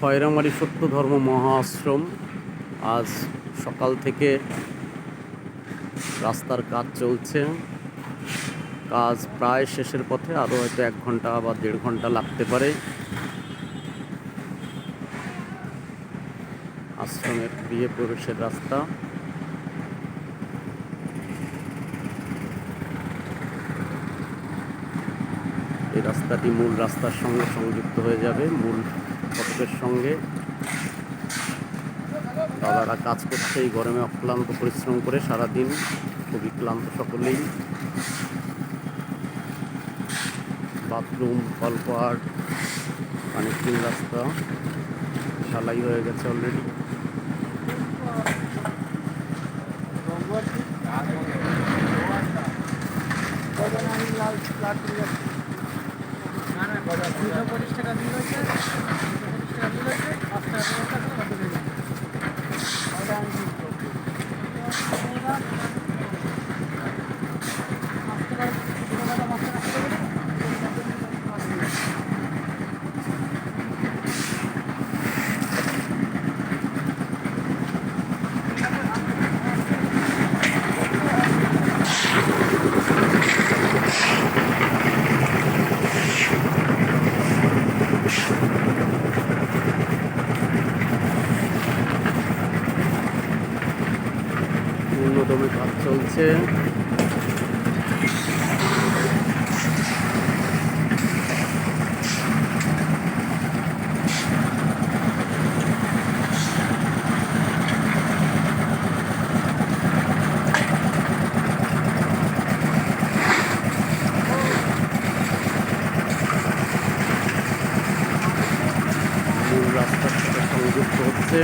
খয়রামারি সত্য ধর্ম মহা আশ্রম আজ সকাল থেকে রাস্তার কাজ চলছে। কাজ প্রায় শেষের পথে আরও হয়তো এক ঘণ্টা বা দেড় ঘণ্টা লাগতে পারে। আশ্রমের বিয়ে প্রবেশের রাস্তা। এই রাস্তাটি মূল রাস্তার সঙ্গে সংযুক্ত হয়ে যাবে। মূল ফটকের সঙ্গে। দাদারা কাজ করছে, এই গরমে অক্লান্ত পরিশ্রম করে সারাদিন খুবই ক্লান্ত সকলেই। বাথরুম কলপার কানেক্টিং রাস্তা, ঢালাই হয়ে গেছে অলরেডি পূর্ণদমে কাজ চলছে। রাস্তার সাথে সংযুক্ত হচ্ছে।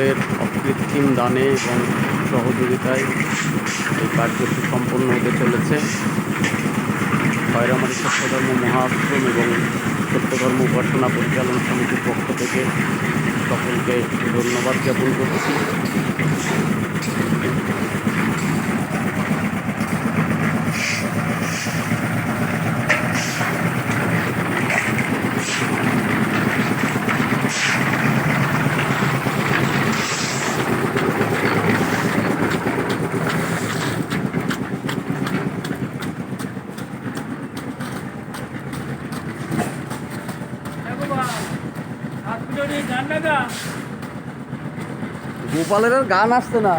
সকলের অকৃত্রিম দানে এবং সহযোগিতায় এই কার্যটি সম্পন্ন হতে চলেছে। খয়রামারি সত্যধর্ম মহাশ্রম এবং সত্যধর্ম উপাসনা পরিচালনা সমিতির পক্ষ থেকে সকলকে ধন্যবাদ জ্ঞাপন করছি। গোপালের গান আসছে না।